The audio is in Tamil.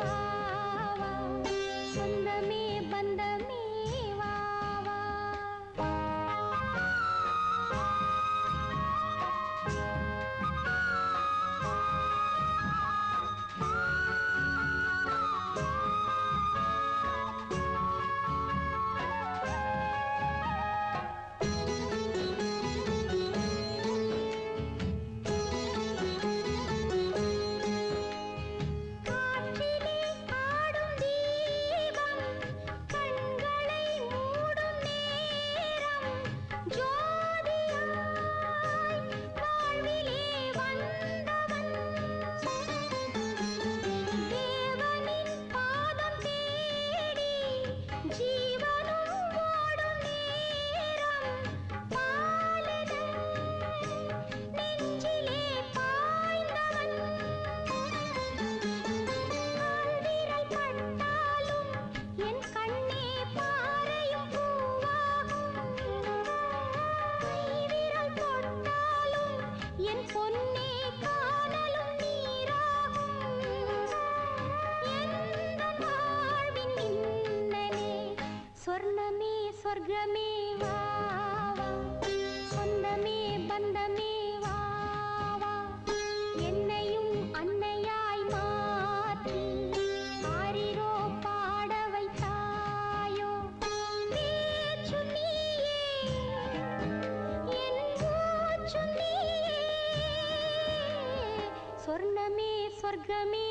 சொர்க்கமே சொர்க்கமே வா வா சொந்தமே பந்தமே स्वर्गमे